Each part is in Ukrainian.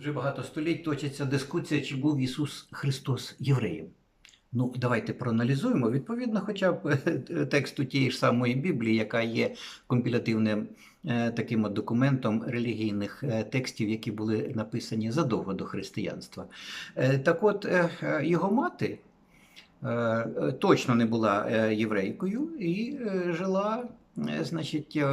Вже багато століть точиться дискусія, чи був Ісус Христос євреєм. Ну, давайте проаналізуємо. Відповідно, хоча б е, тексту тієї ж самої Біблії, яка є компілятивним е, таким от документом релігійних е, текстів, які були написані задовго до християнства. Е, Так от, е, е, його мати е, е, точно не була е, єврейкою і е, жила, е, значить, е,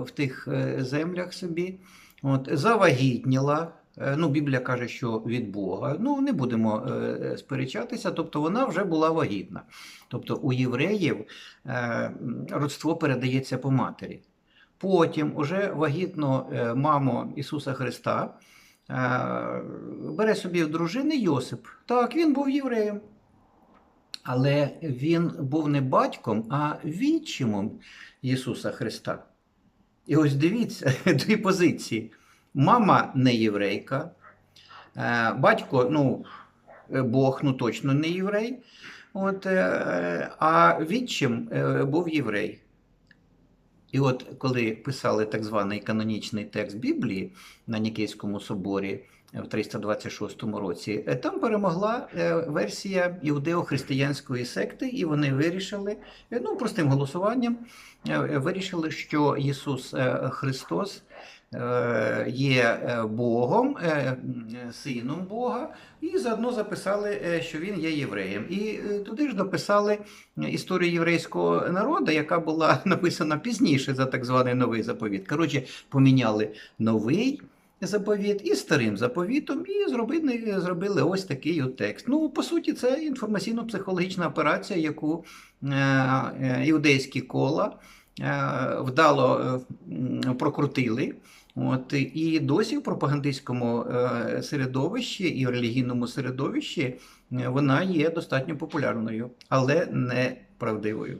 в тих е, землях собі. От, завагітніла. Е, Ну, Біблія каже, що від Бога. Ну, не будемо е, сперечатися. Тобто вона вже була вагітна. Тобто у євреїв е, родство передається по матері. Потім уже вагітну е, маму Ісуса Христа е, бере собі в дружини Йосип. Так, він був євреєм. Але він був не батьком, а відчимом Ісуса Христа. І ось дивіться дві позиції. Мама не єврейка, е, батько, ну, е, Бог, ну точно не єврей. От, е, а відчим був єврей. І от коли писали так званий канонічний текст Біблії на Нікейському соборі в 326 році, там перемогла версія іудео-християнської секти, і вони вирішили, ну, простим голосуванням, вирішили, що Ісус Христос є е, Богом, е, сином Бога, і заодно записали, е, що він є євреєм. І е, туди ж дописали історію єврейського народу, яка була написана пізніше за так званий новий заповіт. Коротше, поміняли новий. Заповіт і старим заповітом, і зробили, зробили ось такий от текст. Ну, по суті, це інформаційно-психологічна операція, яку е, е, іудейські кола е, вдало е, прокрутили. От, і досі в пропагандистському е, середовищі і в релігійному середовищі е, вона є достатньо популярною, але не правдивою.